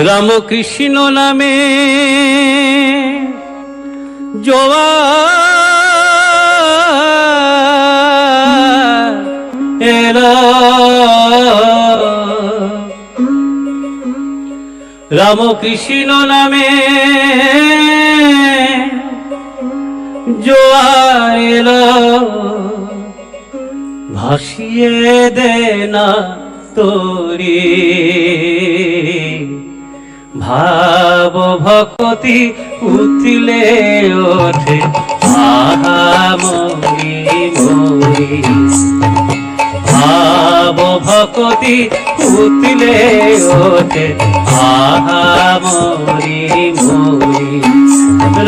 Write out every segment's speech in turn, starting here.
রামকৃষ্ণ নামে এলো রামকৃষ্ণ নামে জোয়ার ভাসিয়ে দে না তোরে। ভাব ভকতি উতলে ওঠে ভাব ভকতি উতলে ওঠে মরি মরি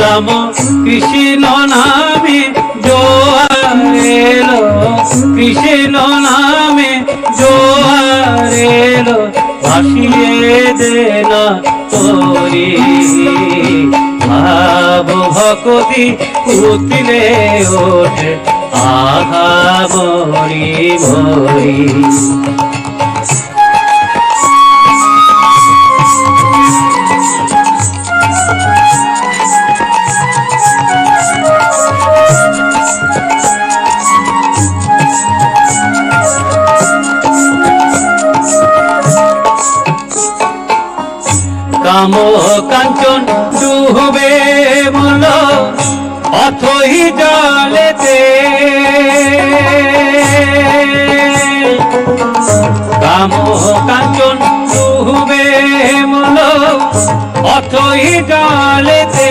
রাম কৃষ্ণ নামে ভাসিয়ে দেনা তোরি। ভাব ভকতি উতলে ওঠে আহা মরি মরি কাম কাঞ্চন ডুবে মল, অথই জলেতে কাম কাঞ্চন ডুবে মল, অথই জলেতে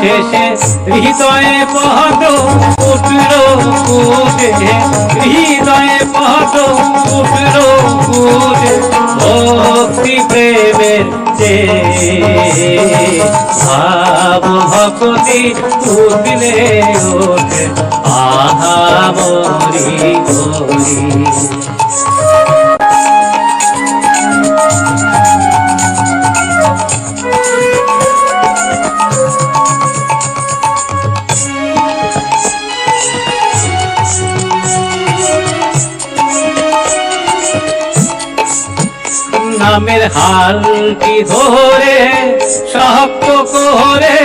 শেষে হৃদয়ে পদ উঠল হৃদয়ে পদ উঠল কুটে ভক্তি প্রেমের ভাব ভক্তি উঠলে ওঠে আহা মরি মরি নামের হালটি ধরে? শক্ত করে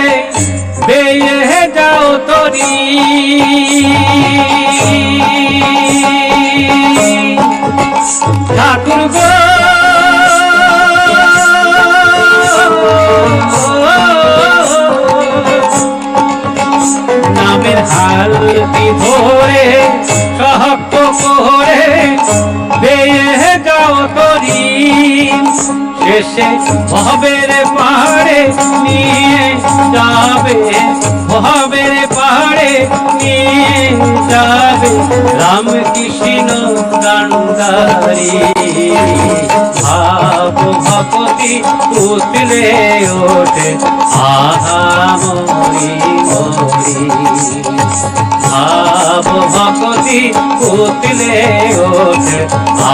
বেয়ে যাও তরি। ঠাকুর গো! নামের হালটি ধরে? শেষে ভবের পাহাড়ে নিয়ে যাবে ভবের পাহাড়ে নিয়ে যাবে রাম কৃষ্ণ কান্ডারি ভাব ভকতি উতলে ওঠে আহা মরি মরি। ভাব উতলে ওঠে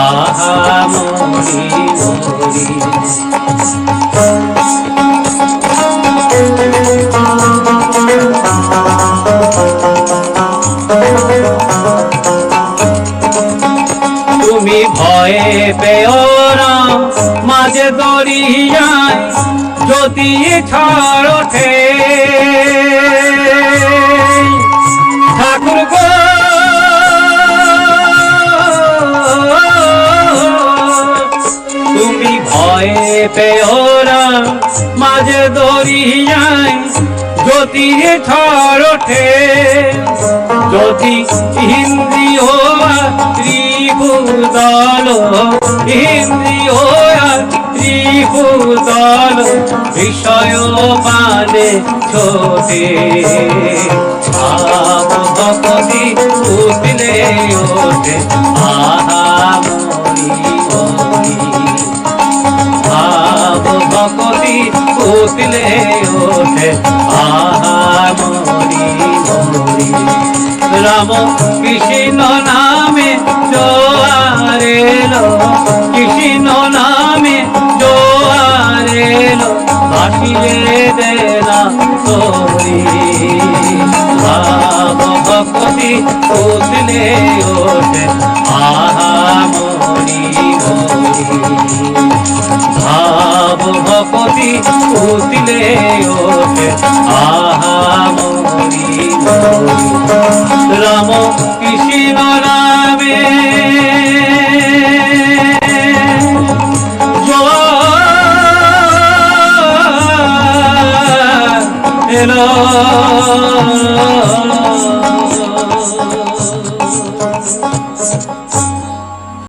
আহা মরি। মরি তুমি ভয়ে না মাঝে দরিয়ায় যদি ওঠে। মাঝে দরিয়ায় যদি ঝড় ওঠে, যদি ইন্দ্রিয় ত্রিভুদল ইন্দ্রিয় ত্রিভুদল বিষয় মানে ছোটে। ভকতি উঠলে ওঠে। রাম কৃষ্ণ নামে জোয়ার এলো, কৃষ্ণ নামে জোয়ার এলো ভাসিয়ে দে না তোরি। ভাব ভক্তি উঠলে ওঠে, আহা মরি মরি ভাব উতলে ওঠে, আহা মরি মরি রাম কৃষ্ণ রামে জয়